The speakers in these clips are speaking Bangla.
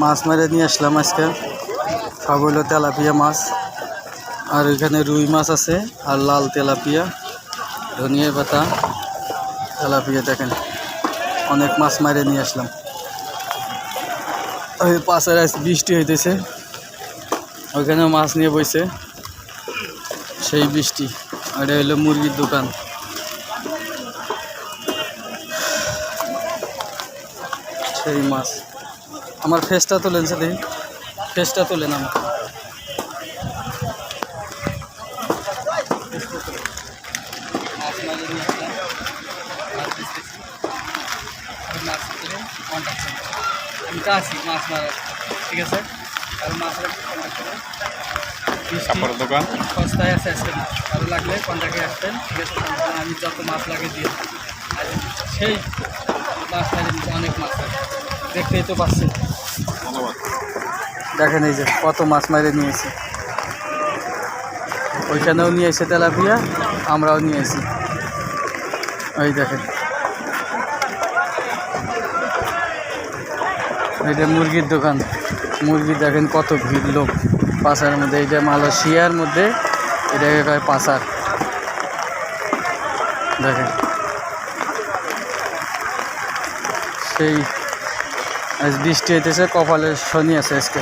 মাছ মেরে নিয়ে আসলাম আজকে। সব হইল তেলাপিয়া মাছ। আর এখানে রুই মাছ আছে আর লাল তেলাপিয়া, ধনিয়া পাতা। তেলাপিয়া দেখেন, অনেক মাছ মারে নিয়ে আসলাম। ওই পাশের বৃষ্টি হইতেছে, ওইখানেও মাছ নিয়ে বইছে। সেই বৃষ্টি আর এটা হলো মুরগির দোকান। সেই মাছ। আমার ফেসটা তোলেন সে দেখি। ফেসটা তোলেন আমার আছি মাছ মারার ঠিক আছে আর মাছ কন্ট্যাক্ট কাপড়ের দোকান। সস্তায় আছে মাছ। আরও লাগলে কন্ট্যাক্টে আসবেন। ঠিক আছে আমি যত মাছ লাগে দিয়ে সেই মাঝে নিচে অনেক মাছ দেখতেই তো পাচ্ছেন দেখেন এই যে কত মাছ মারে নিয়েছি। ওইখানেও নিয়ে এসে তেলাপিয়া, আমরাও নিয়ে এসি। ওই দেখেন। এটা মুরগির দোকান। মুরগি দেখেন কত ভিড় লোক। পাশার মধ্যে এইটা মালয়েশিয়ার মধ্যে এটাকে কয় পাশার। দেখেন। সেই আজ বৃষ্টি হইতেছে, কপালে শনি আছে আজকে।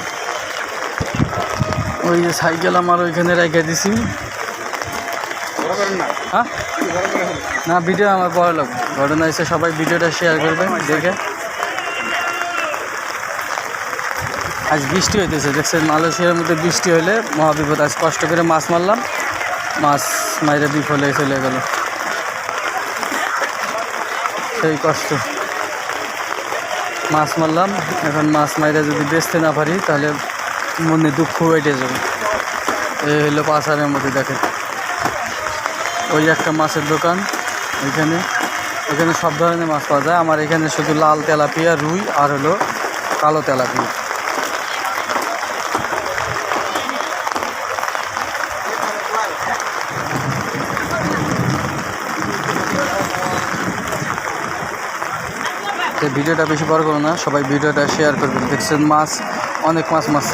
ওই যে সাইকেল আমার ওইখানে রেখে দিছি। না হ্যাঁ? না, ভিডিও আমার বড় লাগবে ঘটনা এসে সবাই ভিডিওটা শেয়ার করবে, দেখে। আজ বৃষ্টি হইতেছে, দেখছেন, মালয়েশিয়ার মধ্যে বৃষ্টি হলে মহাবিপদ। আজ কষ্ট করে মাছ মারলাম, মাছ মাইরে বিফলে চলে গেল। সেই কষ্ট। মাছ মারলাম। এখন মাছ মাইরে যদি বেচতে না পারি, তাহলে মনে দুঃখ হয়ে যাবে। এই হলো পাশারের মধ্যে দেখেন। ওই একটা মাছের দোকান, ওইখানে। ওইখানে সব ধরনের মাছ পাওয়া যায়। আমার এখানে শুধু লাল তেলাপিয়া, রুই আর হলো কালো তেলাপিয়া। ভিডিওটা বেশি বড় করো না। সবাই ভিডিওটা শেয়ার করবেন। দেখছেন মাছ অনেক মাছ মাছ।